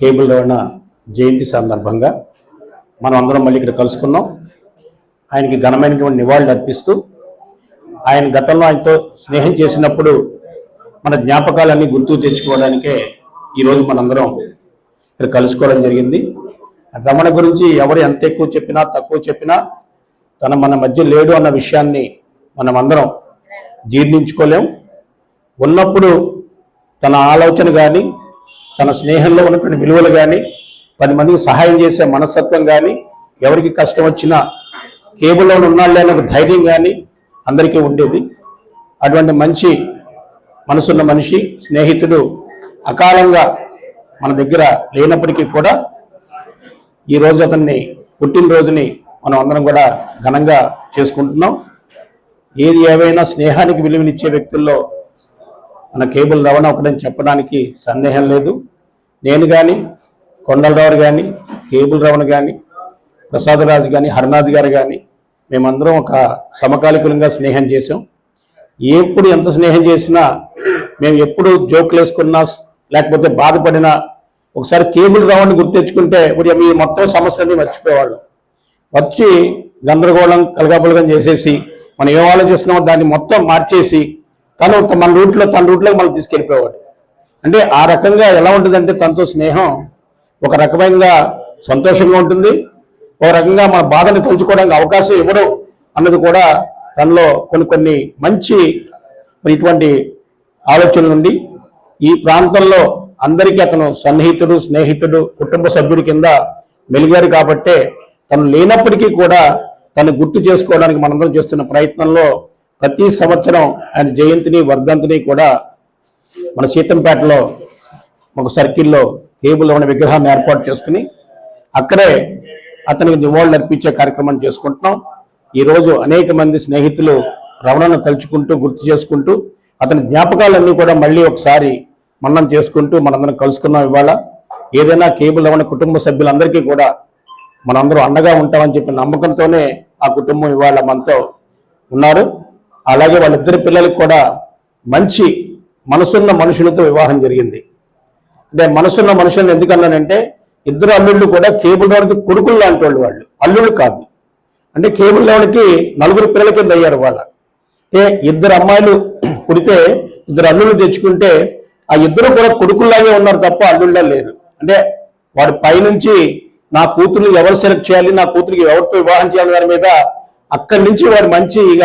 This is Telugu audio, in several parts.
కేబుల్ రవణ జయంతి సందర్భంగా మనం అందరం మళ్ళీ ఇక్కడ కలుసుకున్నాం. ఆయనకి ఘనమైనటువంటి నివాళులు అర్పిస్తూ ఆయన గతంలో ఆయనతో స్నేహం చేసినప్పుడు మన జ్ఞాపకాలన్నీ గుర్తు తెచ్చుకోవడానికే ఈరోజు మనందరం ఇక్కడ కలుసుకోవడం జరిగింది. రమణ గురించి ఎవరు ఎంత ఎక్కువ చెప్పినా తక్కువ చెప్పినా తన మన మధ్య లేడు అన్న విషయాన్ని మనం అందరం జీర్ణించుకోలేం. ఉన్నప్పుడు తన ఆలోచన కానీ తన స్నేహంలో ఉన్నటువంటి విలువలు కానీ పది మందికి సహాయం చేసే మనస్తత్వం కానీ ఎవరికి కష్టం వచ్చినా కేబుల్లో ఉన్నాళ్ళే అనే ఒక ధైర్యం కానీ అందరికీ ఉండేది. అటువంటి మంచి మనసున్న మనిషి స్నేహితుడు అకాలంగా మన దగ్గర లేనప్పటికీ కూడా ఈ రోజు అతన్ని పుట్టినరోజుని మనం అందరం కూడా ఘనంగా చేసుకుంటున్నాం. ఏది ఏవైనా స్నేహానికి విలువనిచ్చే వ్యక్తుల్లో మన కేబుల్ రవణ ఒకటని చెప్పడానికి సందేహం లేదు. నేను కానీ కొండలరావు కానీ కేబుల్ రవణ కానీ ప్రసాదరాజు కానీ హరినాథ్ గారు కానీ మేమందరం ఒక సమకాలికులంగా స్నేహం చేసాం ఎప్పుడు ఎంత స్నేహం చేసినా మేము ఎప్పుడు జోకులు వేసుకున్నా లేకపోతే బాధపడినా ఒకసారి కేబుల్ రవాణా గుర్తెచ్చుకుంటే ఇప్పుడు మీ మొత్తం సమస్యని మర్చిపోయేవాళ్ళు. వచ్చి గందరగోళం కలగబలగం చేసేసి మనం ఏం ఆలోచిస్తున్నామో దాన్ని మొత్తం మార్చేసి తను మన రూట్లో తన రూట్లోకి మనం తీసుకెళ్ళిపోయేవాడు. అంటే ఆ రకంగా ఎలా ఉంటుందంటే తనతో స్నేహం ఒక రకమైన సంతోషంగా ఉంటుంది. ఒక రకంగా మన బాధని తలుచుకోవడానికి అవకాశం ఇవ్వడు అన్నది కూడా తనలో కొన్ని కొన్ని మంచి ఇటువంటి ఆలోచనలు నుండి ఈ ప్రాంతంలో అందరికీ అతను సన్నిహితుడు స్నేహితుడు కుటుంబ సభ్యుడి కింద మెలిగారు కాబట్టే తను లేనప్పటికీ కూడా తను గుర్తు చేసుకోవడానికి మనందరం చేస్తున్న ప్రయత్నంలో ప్రతి సంవత్సరం ఆయన జయంతిని వర్ధంతిని కూడా మన సీతంపేటలో ఒక సర్కిల్లో కేబుల్ ఉన్న విగ్రహాన్ని ఏర్పాటు చేసుకుని అక్కడే అతనికి నివాళులు అర్పించే కార్యక్రమం చేసుకుంటున్నాం. ఈరోజు అనేక మంది స్నేహితులు రమణను తలుచుకుంటూ గుర్తు చేసుకుంటూ అతని జ్ఞాపకాలన్నీ కూడా మళ్ళీ ఒకసారి మన్నం చేసుకుంటూ మనందరం కలుసుకున్నాం ఇవాళ. ఏదైనా కేబుల్ రమణ కుటుంబ సభ్యులందరికీ కూడా మనందరూ అండగా ఉంటామని చెప్పిన నమ్మకంతోనే ఆ కుటుంబం ఇవాళ మనతో ఉన్నారు. అలాగే వాళ్ళిద్దరి పిల్లలకు కూడా మంచి మనసున్న మనుషులతో వివాహం జరిగింది. అంటే మనసున్న మనుషులను ఎందుకన్నానంటే ఇద్దరు అల్లుళ్ళు కూడా కేబుల్ లోనికి కొడుకులు లాంటి వాళ్ళు వాళ్ళు. అల్లుళ్ళు కాదు. అంటే కేబుల్ లోనికి నలుగురు పిల్లల కింద అయ్యారు వాళ్ళ. అంటే ఇద్దరు అమ్మాయిలు పుడితే ఇద్దరు అల్లుళ్ళు తెచ్చుకుంటే ఆ ఇద్దరు కూడా కొడుకుల్లాగే ఉన్నారు తప్ప అల్లుళ్ళ లేరు. అంటే వాడి పైనుంచి నా కూతుర్ని ఎవరు సెలెక్ట్ చేయాలి నా కూతురికి ఎవరితో వివాహం చేయాలి దాని మీద అక్కడి నుంచి వాడు ఇక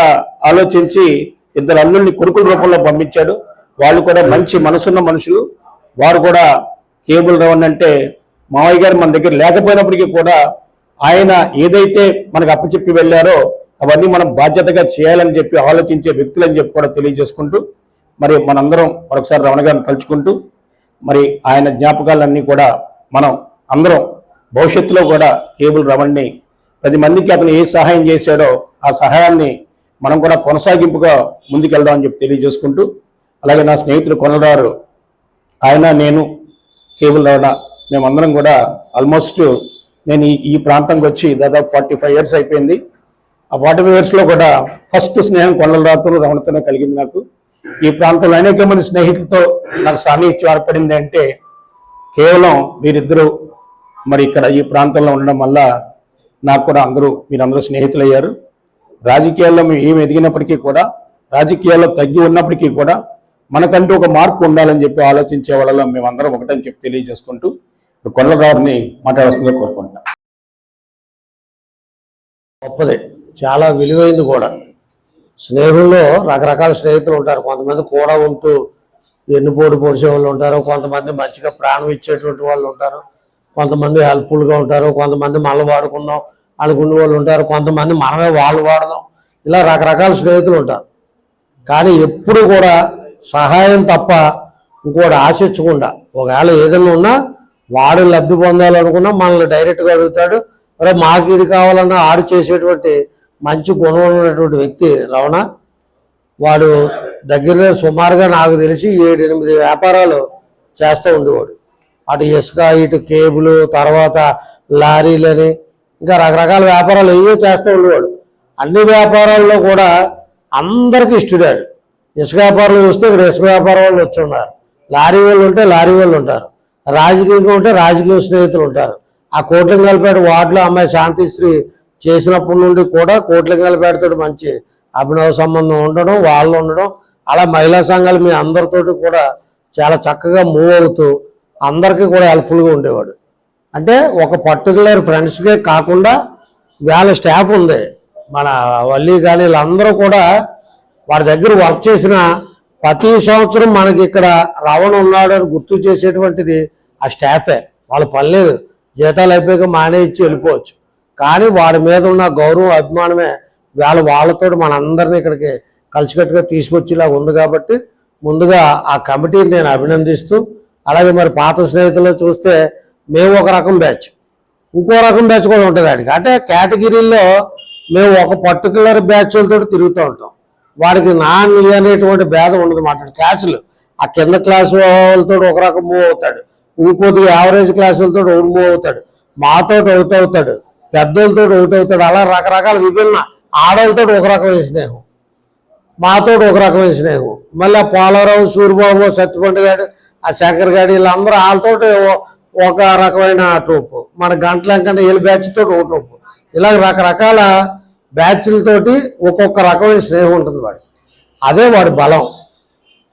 ఆలోచించి ఇద్దరు అల్లుల్ని కొడుకుల రూపంలో పంపించాడు. వాళ్ళు కూడా మంచి మనసున్న మనుషులు. వారు కూడా కేబుల్ రవణ్ అంటే మావయ్య గారు మన దగ్గర లేకపోయినప్పటికీ కూడా ఆయన ఏదైతే మనకు అప్పచెప్పి వెళ్ళారో అవన్నీ మనం బాధ్యతగా చేయాలని చెప్పి ఆలోచించే వ్యక్తులు అని చెప్పి కూడా తెలియజేసుకుంటూ మరి మనందరం మరొకసారి రమణ గారిని తలుచుకుంటూ మరి ఆయన జ్ఞాపకాలన్నీ కూడా మనం అందరం భవిష్యత్తులో కూడా కేబుల్ రమణ్ని పది మందికి అతను ఏ సహాయం చేశాడో ఆ సహాయాన్ని మనం కూడా కొనసాగింపుగా ముందుకెళ్దామని చెప్పి తెలియజేసుకుంటూ అలాగే నా స్నేహితులు కొనరారు ఆయన నేను కేబుల్ రవణ మేమందరం కూడా ఆల్మోస్ట్ నేను ఈ ఈ ప్రాంతంకి వచ్చి దాదాపు ఫార్టీ ఫైవ్ ఇయర్స్ అయిపోయింది. ఆ ఫార్టీ ఫైవ్ ఇయర్స్లో కూడా ఫస్ట్ స్నేహం కొండలరాతో రమణతోనే కలిగింది నాకు. ఈ ప్రాంతంలో అనేక మంది స్నేహితులతో నాకు సాన్నిహిత్యం ఏర్పడింది అంటే కేవలం వీరిద్దరూ మరి ఇక్కడ ఈ ప్రాంతంలో ఉండడం వల్ల నాకు కూడా అందరూ మీరందరూ స్నేహితులయ్యారు. రాజకీయాల్లో మేము ఏమి ఎదిగినప్పటికీ కూడా రాజకీయాల్లో తగ్గి ఉన్నప్పటికీ కూడా మనకంటూ ఒక మార్పు ఉండాలని చెప్పి ఆలోచించే వాళ్ళలో మేమందరం ఒకటని చెప్పి తెలియజేసుకుంటూ కొండల గారిని మాట్లాడాల్సిందిగా కోరుకుంటున్నాం. గొప్పదే. చాలా విలువైంది కూడా. స్నేహంలో రకరకాల స్నేహితులు ఉంటారు. కొంతమంది కూడా ఉంటూ ఎన్నుపోటు పొడిచే వాళ్ళు ఉంటారు. కొంతమంది మంచిగా ప్రాణం ఇచ్చేటువంటి వాళ్ళు ఉంటారు. కొంతమంది హెల్ప్ఫుల్గా ఉంటారు. కొంతమంది మళ్ళీ వాడుకుందాం. అనుకునే వాళ్ళు ఉంటారు కొంతమంది మనమే వాళ్ళు వాడదాం. ఇలా రకరకాల స్నేహితులు ఉంటారు. కానీ ఎప్పుడు కూడా సహాయం తప్ప ఇంకోటి ఆశించకుండా ఒకవేళ ఏదైనా ఉన్నా వాడు లబ్ధి పొందాలనుకున్నా మనల్ని డైరెక్ట్గా అడుగుతాడు. మరి మాకు ఇది కావాలన్నా ఆడు చేసేటువంటి మంచి గుణం ఉన్నటువంటి వ్యక్తి రవణ వాడు దగ్గరలో సుమారుగా నాకు తెలిసి ఏడు ఎనిమిది వ్యాపారాలు చేస్తూ ఉండేవాడు. అటు ఇసుక ఇటు కేబుల్ తర్వాత లారీలని ఇంకా రకరకాల వ్యాపారాలు ఏవో చేస్తూ ఉండేవాడు. అన్ని వ్యాపారాల్లో కూడా అందరికీ ఇష్టడాడు ఇసుక వ్యాపారాలు చూస్తే ఇక్కడ ఇసుక వ్యాపారం వాళ్ళు వచ్చి ఉన్నారు లారీ వాళ్ళు ఉంటే లారీ వాళ్ళు ఉంటారు. రాజకీయంగా ఉంటే రాజకీయ స్నేహితులు ఉంటారు. ఆ కోట్లింగలపేట వార్డులో అమ్మాయి శాంతిశ్రీ చేసినప్పటి నుండి కూడా కోట్లింగలపేటతో మంచి అభినవ సంబంధం ఉండడం వాళ్ళు ఉండడం అలా మహిళా సంఘాలు మీ అందరితోటి కూడా చాలా చక్కగా మూవ్ అవుతూ అందరికీ కూడా హెల్ప్ఫుల్గా ఉండేవాడు. అంటే ఒక పర్టికులర్ ఫ్రెండ్స్కే కాకుండా వాళ్ళ స్టాఫ్ ఉంది. మన వల్లి కానీ వీళ్ళందరూ కూడా వారి దగ్గర వర్క్ చేసిన ప్రతి సంవత్సరం మనకి ఇక్కడ రవణ ఉన్నాడు అని గుర్తు చేసేటువంటిది ఆ స్టాఫే వాళ్ళ పని లేదు. జీతాలు అయిపోయాక మానే ఇచ్చి వెళ్ళిపోవచ్చు. కానీ వాడి మీద ఉన్న గౌరవం అభిమానమే వాళ్ళ వాళ్ళతో మనందరినీ ఇక్కడికి కలిసికట్టుగా తీసుకొచ్చేలా ఉంది కాబట్టి ముందుగా ఆ కమిటీని నేను అభినందిస్తూ అలాగే మరి పాత స్నేహితులు చూస్తే మేము ఒక రకం బ్యాచ్. ఇంకో రకం బ్యాచ్ కూడా ఉంటుంది ఆడికి. అంటే కేటగిరీల్లో మేము ఒక పర్టికులర్ బ్యాచ్లతో తిరుగుతూ ఉంటాం. వాడికి నాన్ అనేటువంటి భేదం ఉండదు మాట. క్లాసులు. ఆ కింద క్లాస్ వాళ్ళతో ఒక రకం మూవ్ అవుతాడు. ఇంకొద్ది యావరేజ్ క్లాస్ వాళ్ళతో ఒకటి మూవ్ అవుతాడు. మాతో అవుట్ అవుతాడు. పెద్దలతో ఒకటి అవుతాడు. అలా రకరకాల విభిన్న ఆడవాళ్ళతో ఒక రకమైన స్నేహం. మాతో ఒక రకమైన స్నేహం. మళ్ళీ ఆ పోలవరావు సూర్యబాబు సత్యపండు గారు ఆ శంకర్ గారు వీళ్ళందరూ వాళ్ళతో ఒక రకమైన టోపు. మన గంటల కంటే వీళ్ళ బ్యాచ్ తోటి ఒక టోపు. ఇలా రకరకాల బ్యాచ్లతోటి ఒక్కొక్క రకమైన స్నేహం ఉంటుంది వాడు అదే వాడి బలం.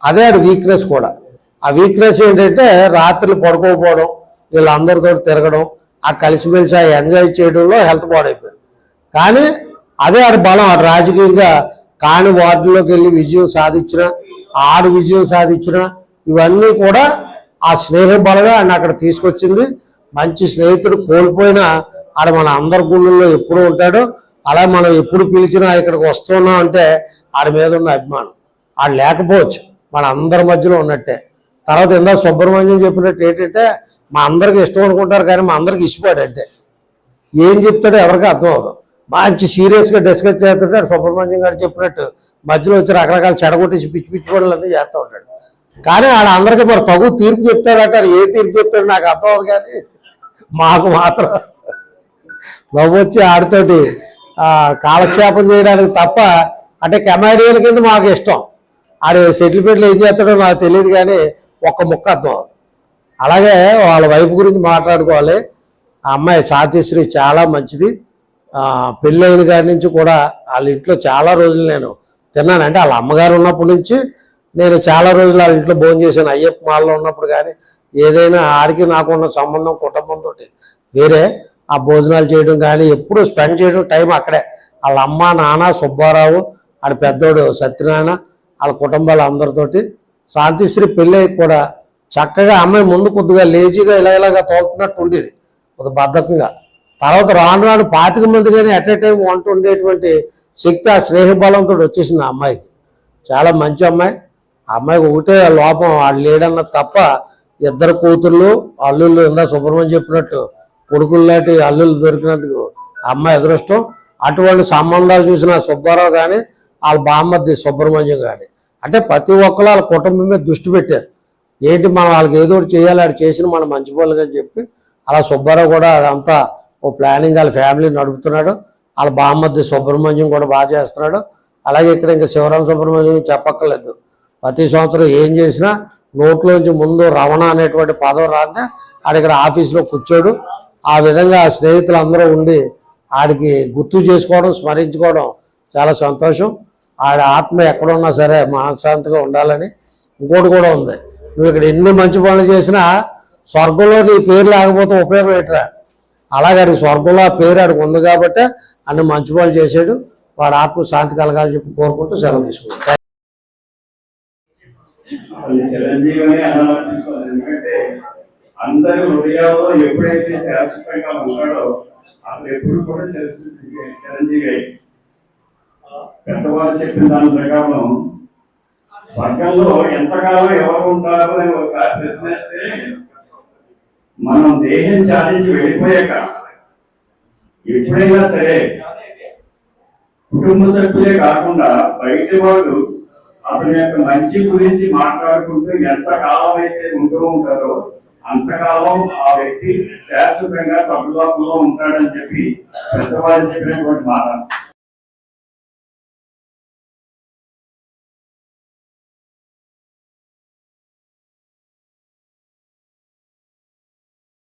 అదే వాడి వీక్నెస్ కూడా. ఆ వీక్నెస్ ఏంటంటే రాత్రులు పడుకోకపోవడం వీళ్ళందరితో తిరగడం ఆ కలిసిమెలిసి ఆ ఎంజాయ్ చేయడంలో హెల్త్ పాడైపోయింది. కానీ అదే ఆడ బలం ఆడు రాజకీయంగా కాని వార్డులోకి వెళ్ళి విజయం సాధించిన ఆడు విజయం సాధించిన ఇవన్నీ కూడా ఆ స్నేహ బలమే ఆయన అక్కడ తీసుకొచ్చింది. మంచి స్నేహితుడు కోల్పోయినా ఆడ మన అందరి గుళ్ళల్లో ఎప్పుడు ఉంటాడు. అలా మనం ఎప్పుడు పిలిచినా ఇక్కడికి వస్తున్నాం అంటే ఆడి మీద ఉన్న అభిమానం. ఆడు లేకపోవచ్చు. మన అందరి మధ్యలో ఉన్నట్టే. తర్వాత ఇందా సుబ్రహ్మణ్యం చెప్పినట్టు ఏంటంటే మా అందరికి ఇష్టం అనుకుంటారు కానీ మా అందరికి ఇష్టపడు అంటే. ఏం చెప్తాడో ఎవరికి అర్థం అవ్వదు. మంచి సీరియస్గా డిస్కస్ చేస్తుంటాడు సుబ్రహ్మణ్యం గారు చెప్పినట్టు మధ్యలో వచ్చి రకరకాల చెడగొట్టేసి పిచ్చి పిచ్చి పనులన్నీ చేస్తూ ఉంటాడు. కానీ ఆడ అందరికీ మరి తగు తీర్పు చెప్తాడంటారు ఏ తీర్పు చెప్తాడు నాకు అర్థం కానీ మాకు మాత్రం నవ్వు వచ్చి ఆడితోటి కాలక్షేపం చేయడానికి తప్ప అంటే కమాడియన్ కింద మాకు ఇష్టం. ఆడు సెటిల్మెంట్లు ఏం చేస్తాడో నాకు తెలియదు కానీ ఒక్క ముక్క అర్థం. అలాగే వాళ్ళ వైఫ్ గురించి మాట్లాడుకోవాలి. ఆ అమ్మాయి సాతిశ్రీ చాలా మంచిది. పెళ్ళైన కాడి నుంచి కూడా వాళ్ళ ఇంట్లో చాలా రోజులు నేను తిన్నాను. అంటే వాళ్ళ అమ్మగారు ఉన్నప్పటి నుంచి నేను చాలా రోజులు వాళ్ళ ఇంట్లో భోజనం చేశాను. అయ్యప్ప మాల్లో ఉన్నప్పుడు కానీ ఏదైనా ఆడికి నాకు ఉన్న సంబంధం కుటుంబంతో వేరే ఆ భోజనాలు చేయడం కానీ ఎప్పుడు స్పెండ్ చేయడం టైం అక్కడే. వాళ్ళ అమ్మ నాన్న సుబ్బారావు ఆడ పెద్దోడు సత్యనారాయణ వాళ్ళ కుటుంబాల అందరితోటి శాంతిశ్రీ పెళ్ళి కూడా చక్కగా అమ్మాయి ముందు కొద్దిగా లేజీగా ఇలా ఇలాగా తోలుతున్నట్టు ఉండేది. కొద్ది బద్ధకంగా. తర్వాత రాను రాను పాతిక మంది కానీ అట్ ఏ టైం వంట ఉండేటువంటి శక్తి ఆ స్నేహబలంతో వచ్చేసింది ఆ అమ్మాయికి. చాలా మంచి అమ్మాయి. అమ్మాయికి ఒకటే లోపం వాళ్ళు లేడన్నది తప్ప ఇద్దరు కూతుళ్ళు అల్లుళ్ళు ఇందా సుబ్రహ్మణ్యం చెప్పినట్టు కొడుకులు లాంటి అల్లుళ్ళు దొరికినందుకు ఆ అమ్మాయి అదృష్టం. అటువంటి సంబంధాలు చూసిన సుబ్బారావు కానీ వాళ్ళ బామ్మది సుబ్రహ్మణ్యం కానీ అంటే ప్రతి ఒక్కరు వాళ్ళ కుటుంబం మీద దృష్టి పెట్టారు. ఏంటి మనం వాళ్ళకి ఏదో ఒకటి చేయాలి అది చేసిన మన మంచి పనులు అని చెప్పి అలా సుబ్బారావు కూడా అదంతా ఓ ప్లానింగ్ వాళ్ళ ఫ్యామిలీ నడుపుతున్నాడు. వాళ్ళ బామ్మద్ది సుబ్రహ్మణ్యం కూడా బాగా చేస్తున్నాడు. అలాగే ఇక్కడ ఇంకా శివరామ సుబ్రహ్మణ్యం చెప్పక్కర్లేదు. ప్రతి సంవత్సరం ఏం చేసినా నోట్లోంచి ముందు రమణ అనేటువంటి పదవి రాదే ఆడిక్కడ ఆఫీస్లో కూర్చోడు. ఆ విధంగా స్నేహితులు అందరూ ఉండి ఆడికి గుర్తు చేసుకోవడం స్మరించుకోవడం చాలా సంతోషం. ఆడ ఆత్మ ఎక్కడున్నా సరే మనశ్శాంతిగా ఉండాలని ఇంకోటి కూడా ఉంది. నువ్వు ఇక్కడ ఎన్ని మంచి పనులు చేసినా స్వర్గంలో నీ పేరు లేకపోతే ఉపయోగం ఏంట్రా? అలాగే ఆడికి స్వర్గంలో ఆ పేరు ఆడికి ఉంది కాబట్టి అన్ని మంచి పనులు చేశాడు వాడు ఆత్మ శాంతి కలగాలని చెప్పి కోరుకుంటూ సెలవు తీసుకుంటాడు చిరంజీవిని అనాలనిపిస్తుంది ఎందుకంటే అందరి హృదయాల్లో ఎప్పుడైతే శాశ్వతంగా ఉన్నాడో అతను ఎప్పుడు కూడా చిరంజీవి చిరంజీవి అయ్యి. పెద్దవాళ్ళు చెప్పిన దాని ప్రకారం స్వర్గంలో ఎంతకాలం ఎవరు ఉంటారో అని ఒకసారి ప్రశ్నిస్తే మనం దేహం చాలించి వెళ్ళిపోయాక ఎప్పుడైనా సరే కుటుంబ సభ్యులే కాకుండా బయట వాళ్ళు అతని యొక్క మంచి గురించి మాట్లాడుకుంటూ ఎంత కాలం అయితే ఉంటూ ఉంటారో అంతకాలం ఆ వ్యక్తి శాశ్వతంగా సభలోకంలో ఉంటాడని చెప్పి పెద్దవాళ్ళు చెప్పినటువంటి మాట.